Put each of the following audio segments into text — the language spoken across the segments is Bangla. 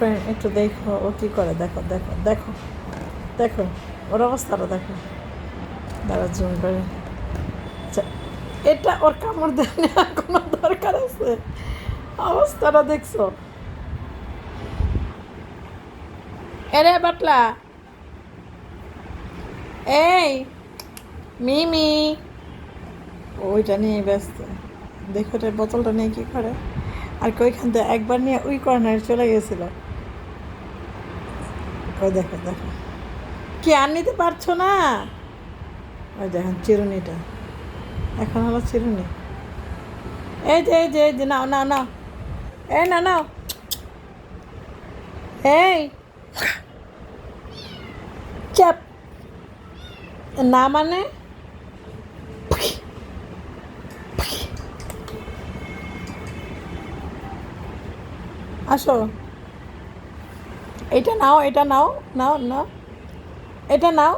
ফ্রেন্ড একটু দেখো, ও কী করে? দেখো দেখো দেখো দেখো, ওর অবস্থাটা দেখো। দাঁড়া জুম করে। আচ্ছা এটা ওর কামড় দেয় কোনো দরকার আছে? অবস্থাটা দেখছ? এরে বাটলা। এই, মিমি। ওইটা নিয়ে ব্যস্ত। দেখো ওটা বোতলটা নিয়ে কী করে? আর কইখান থেকে একবার নিয়ে ওই কর্নারে চলে গেছিল। ওই দেখো দেখো। কি আর নিতে পারছ না? ওই দেখেন, চিরুনিটা। এখন হলো চিরুনি। এই যে এই যে এই যে, নাও নাও নাও। এই না নাও। এই। চাপ না মানে? আসো। এটা নাও এটা নাও নাও নাও। এটা নাও।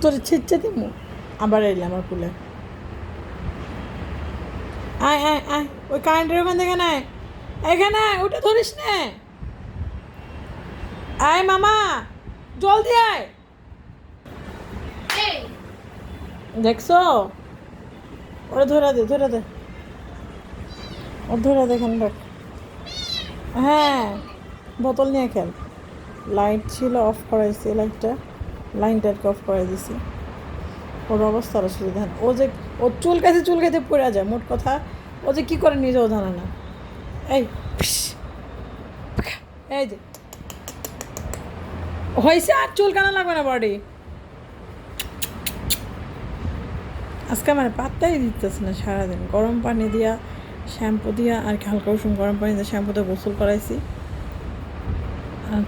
তোর ছিচ্ছে দিমু আবার এলাম আমার কুলে। আয় আয় আয়। ওই কারেন্টের ওখান থেকে নেয় এখানে ওটা ধরিস নে। আয় মামা জলদি আয়। দেখছ? ওরা ধরে দে ধরে দে। ও ধরে দেখেন দেখ হ্যাঁ। বোতল নিয়ে খেল। লাইট ছিল অফ করাইছি, লাইটটা, লাইনটাকে অফ করে দিছি। ওর অবস্থার অসুবিধা ও যে, ও চুল কাছে চুল কাছে পড়ে যায়, মোট কথা, ও যে কী করে নিজেও জানে না। এই এই যে, হয়েছে আর চুল কানা লাগবে না বডি। আজকে মানে পাত্তাই দিতেছে না সারাদিন। গরম পানি দিয়া, শ্যাম্পু দিয়া, আর হালকা উষুম গরম পানি দিয়ে শ্যাম্পু দিয়ে গোসল করাইছি।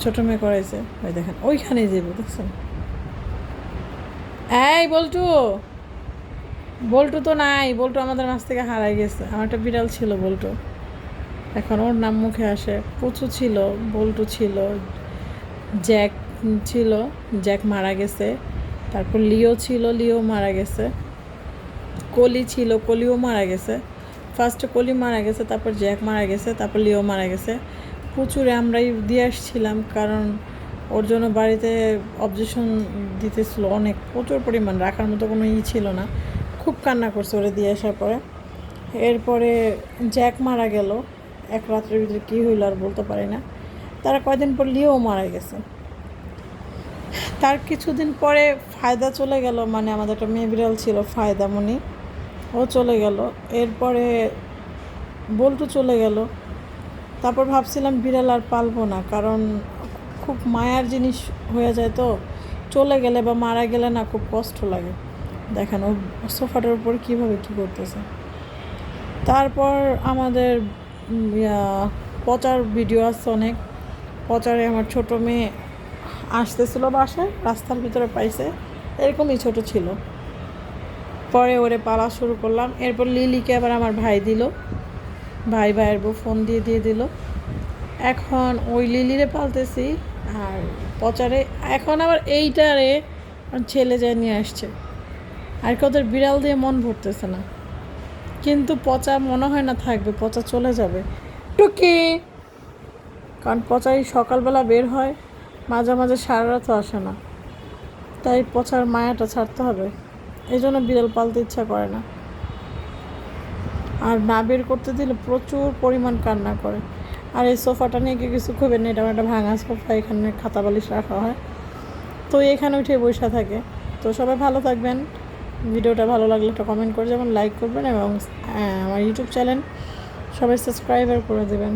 ছোটো মেয়ে করাইছে। ওই দেখেন ওইখানে যাব দেখছেন? এই বল্টু বল্টু তো নাই, বল্টু আমাদের মাছ থেকে হারাই গেছে। আমার একটা বিড়াল ছিল বল্টু। এখন ওর নাম মুখে আসে পুচু ছিল, বল্টু ছিল, জ্যাক ছিল, জ্যাক মারা গেছে। তারপর লিও ছিল, লিও মারা গেছে। কলি ছিল, কলিও মারা গেছে। ফার্স্টে কলি মারা গেছে, তারপর জ্যাক মারা গেছে, তারপর লিও মারা গেছে। প্রচুরে আমরাই দিয়ে আসছিলাম, কারণ ওর জন্য বাড়িতে অবজেকশন দিতেছিল অনেক, প্রচুর পরিমাণ, রাখার মতো কোনো ই ছিল না। খুব কান্না করছে ওরে দিয়ে আসার পরে। এরপরে জ্যাক মারা গেল, এক রাত্রের ভিতরে কী হইল আর বলতে পারি না। তারা কয়দিন পর লিও মারা গেছে। তার কিছুদিন পরে ফায়দা চলে গেল মানে আমাদের একটা মেয়ে বিড়াল ছিল ফায়দামণি ও চলে গেল। এরপরে বল্টু চলে গেল। তারপর ভাবছিলাম বিড়াল আর পালবো না, কারণ খুব মায়ার জিনিস হয়ে যায় তো। চলে গেলে বা মারা গেলে না খুব কষ্ট লাগে। দেখেন ও সোফাটার উপর কীভাবে কী করতেছে। তারপর আমাদের পচার ভিডিও আছে অনেক। পচারে আমার ছোট মেয়ে আসতেছিল বাসায়, রাস্তার ভিতরে পাইছে। এরকমই ছোট ছিল। পরে ওরে পালা শুরু করলাম। এরপর লিলিকে আবার আমার ভাই দিল। ভাই ভাইয়ের বউ ফোন দিয়ে দিয়ে দিল। এখন ওই লিলিরে পালতেছি আর পচারে, এখন আবার এইটারে ছেলে যায় নিয়ে আসছে। আর কি ওদের বিড়াল দিয়ে মন ভরতেছে না। কিন্তু পচা মনে হয় না থাকবে, পচা চলে যাবে। টুকি! কারণ পচাই সকালবেলা বের হয়, মাঝে মাঝে সারা রাতও আসে না। তাই পচার মায়াটা ছাড়তে হবে। এই জন্য বিড়াল পালতে ইচ্ছা করে না। আর না বের করতে দিলে প্রচুর পরিমাণ কান্না করে। আর এই সোফাটা নিয়ে কেউ কিছু খুবই না এটা একটা ভাঙা সোফা, এখানে খাতা বালিশ রাখা হয়। তো এখানে উঠে বসে থাকে। তো সবাই ভালো থাকবেন। ভিডিওটা ভালো লাগলে একটা কমেন্ট করে যাবেন লাইক করবেন এবং আমার ইউটিউব চ্যানেল সবাই সাবস্ক্রাইবার করে দেবেন।